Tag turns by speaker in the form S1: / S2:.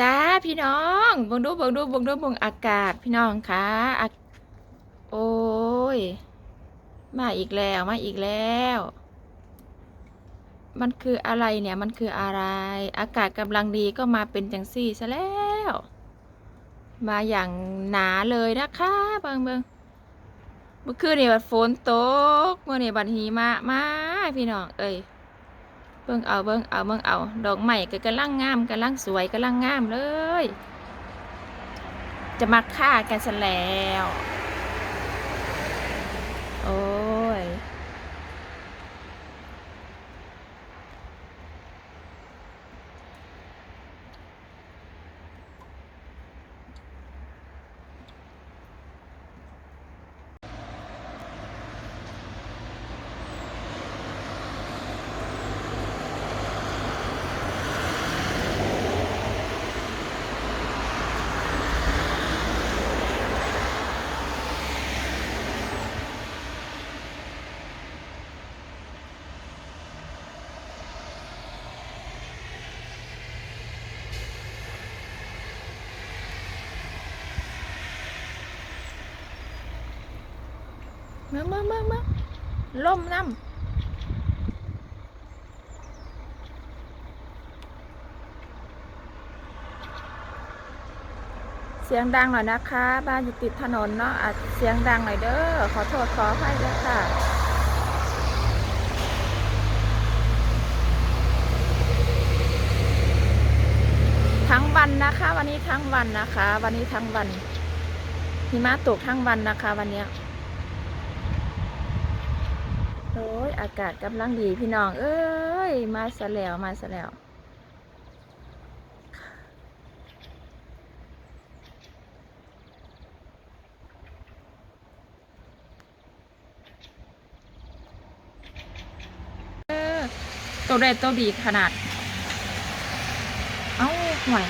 S1: จ้าพี่น้องเบิ่งดูเบิ่งดูเบิ่งดูเบิ่งอากาศพี่น้องคะอะโอ้ย มาอีกแล้วมาอีกแล้ว มันคืออะไรเนี่ยมันคืออะไร อากาศกำลังดีก็มาเป็นจังซี่ซะแล้ว มาอย่างหนาเลยนะคะเบิ่งเบิ่งเมื่อคืนนี่บัดฝนตกเมื่อนี่บัดหิมะมาพี่น้องเอ้ย เบิ่งเอาเบิ่งเอาเบิ่งเอา ดอกใหม่ก็กำลังงามกำลังสวยกำลังงามเลย จะมาฆ่ากันซะแล้ว โอ้ย มามามามาล่มน้ำเสียงดังหน่อยนะคะ บ้านอยู่ติดถนนเนาะอาจเสียงดังหน่อยเด้อ ขอโทษขออภัยด้วยค่ะทั้งวันนะคะ วันนี้ทั้งวันนะคะ วันนี้ทั้งวันหิมะตกทั้งวันนะคะ วันเนี้ย อ้ยอากาศกำลังดีพี่น้อง เอ้ย มาซะแล้วมาซะแล้วตัวได้ตัวดีขนาด เอ้าห่วย